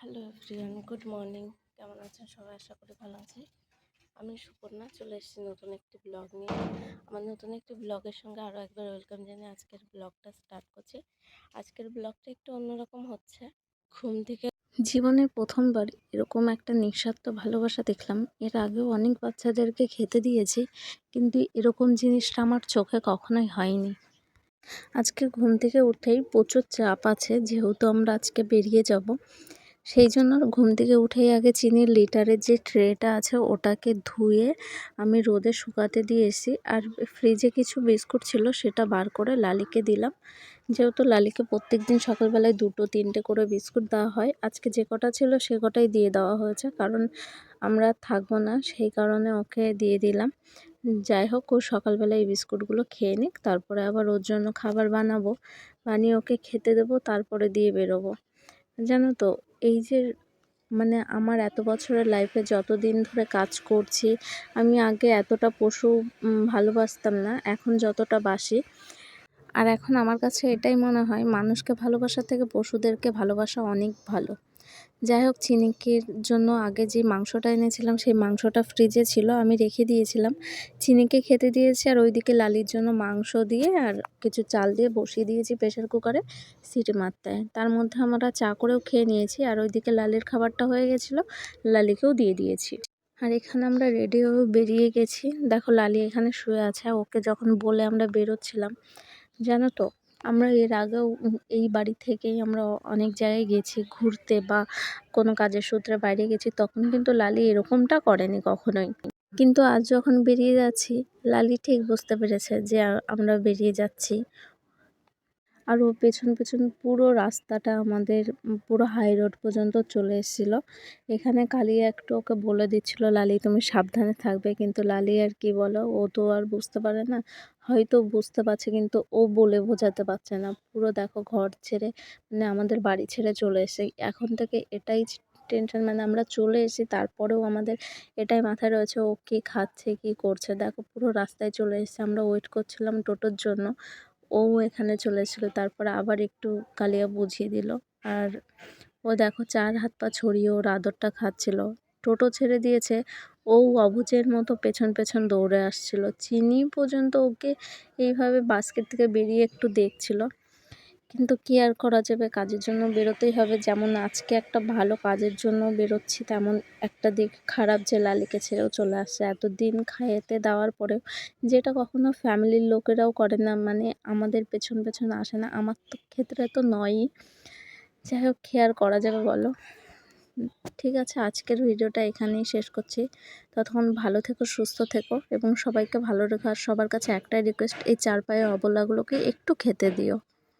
Hello everyone good morning কেমন আছেন সবাই? আশা করি ভালো আছি আমি সুপর্ণা, চলে এসেছি নতুন একটি ব্লগ নিয়ে। আমার নতুন একটি ব্লগের সঙ্গে আরও একবার ওয়েলকাম জানিয়ে আজকের ব্লগটা স্টার্ট করছি। আজকের ব্লগটা একটু অন্যরকম হচ্ছে। ঘুম থেকে জীবনে প্রথমবার এরকম একটা নিঃস্বার্থ ভালোবাসা দেখলাম। এর আগেও অনেক বাচ্চাদেরকে খেতে দিয়েছি, কিন্তু এরকম জিনিসটা আমার চোখে কখনোই হয়নি। আজকে ঘুম থেকে উঠেই প্রচুর চাপ আছে, যেহেতু আমরা আজকে বেরিয়ে যাব। সেই জন্য ঘুম থেকে উঠেই আগে চিনির লিটারের যে ট্রেটা আছে ওটাকে ধুয়ে আমি রোদে শুকাতে দিয়ে এসি আর ফ্রিজে কিছু বিস্কুট ছিল সেটা বার করে লালিকে দিলাম। যেহেতু লালিকে প্রত্যেক দিন সকালবেলায় দুটো, তিনটে করে বিস্কুট দেওয়া হয়, আজকে যে কটা ছিল সে কটাই দিয়ে দেওয়া হয়েছে। কারণ আমরা থাকব না, সেই কারণে ওকে দিয়ে দিলাম। যাই হোক, ও সকালবেলায় এই বিস্কুটগুলো খেয়ে নিক, তারপরে আবার ওর জন্য খাবার বানাবো। বানিয়ে ওকে খেতে দেবো, তারপরে দিয়ে বেরোবো। জানো তো এই যে মানে আমার এত বছরের লাইফে যতদিন ধরে কাজ করছি, আমি আগে এতটা পশু ভালোবাসতাম না, এখন যতটা বাসি। আর এখন আমার কাছে এটাই মনে হয়, মানুষকে ভালোবাসার থেকে পশুদেরকে ভালোবাসা অনেক ভালো। যাই হোক চিনিকির জন্য আগে যে মাংসটা এনেছিলাম, সেই মাংসটা ফ্রিজে ছিল, আমি রেখে দিয়েছিলাম। চিনিকে খেতে দিয়েছি, আর ওইদিকে লালির জন্য মাংস দিয়ে আর কিছু চাল দিয়ে বসিয়ে দিয়েছি প্রেশার কুকারে সিটি মারতে। তার মধ্যে আমরা চা করেও খেয়ে নিয়েছি, আর ওইদিকে লালির খাবারটা হয়ে গেছিল, লালিকেও দিয়ে দিয়েছি। আর এখানে আমরা রেডি হয়ে বেরিয়ে গেছি। দেখো, লালি এখানে শুয়ে আছে ওকে যখন বলে আমরা বেরোচ্ছিলাম, জানো তো আমরা এর আগেও এই বাড়ি থেকেই আমরা অনেক জায়গায় গেছি ঘুরতে বা কোনো কাজের সূত্রে বাইরে গেছি, তখন কিন্তু লালি এরকমটা করেনি কখনোই। কিন্তু আজ যখন বেরিয়ে যাচ্ছি, লালি ঠিক বুঝতে পেরেছে যে আমরা বেরিয়ে যাচ্ছি। আর ও পেছন পেছন পুরো রাস্তাটা আমাদের পুরো হাই রোড পর্যন্ত চলে এসেছিল। এখানে কালি একটু ওকে বলে দিচ্ছিল, লালি, তুমি সাবধানে থাকবে। কিন্তু লালি আর কি বলো, ও তো আর বুঝতে পারে না। হয়তো বুঝতে পারছে, কিন্তু ও বলে বোঝাতে পারছে না। পুরো দেখো ঘর ছেড়ে মানে আমাদের বাড়ি ছেড়ে চলে এসে, এখন থেকে এটাই টেনশন মানে আমরা চলে এসেছি, তারপরেও আমাদের এটাই মাথায় রয়েছে, ও কী খাচ্ছে, কী করছে। দেখো পুরো রাস্তায় চলে এসেছে, আমরা ওয়েট করছিলাম টোটোর জন্য। ও এখানে চলে এসেছিল, তারপর আবার একটু কালিয়া বুঝিয়ে দিল। আর ও দেখো চার হাত পা ছড়িয়ে ওর আদরটা খাচ্ছিল। টোটো ছেড়ে দিয়েছে, ও অবুজের মতো পেছন পেছন দৌড়ে আসছিল। চিনি পর্যন্ত ওকে এইভাবে বাস্কেট থেকে বেরিয়ে একটু দেখছিল। কিন্তু কি আর করা যাবে? কাজের জন্য বেরোতেই হবে। যেমন আজকে একটা ভালো কাজের জন্য বেরোচ্ছি, তেমন একটা দিক খারাপ যে লালিকে ছেড়েও চলে আসছে। এতদিন খাইয়েতে দেওয়ার পরেও যেটা কখনো ফ্যামিলির লোকেরাও করে না মানে আমাদের পেছন পেছন আসে না। আমার তো ক্ষেত্রে তো নয়ই। যাই হোক খেয়ার করা যাবে বলো? ঠিক আছে, আজকের ভিডিওটা এখানেই শেষ করছি। ততক্ষণ ভালো থেকো, সুস্থ থেকো এবং সবাইকে ভালো রেখো। আর সবার কাছে একটাই রিকোয়েস্ট এই চার পায়ে অবলাগুলোকে একটু খেতে দিও।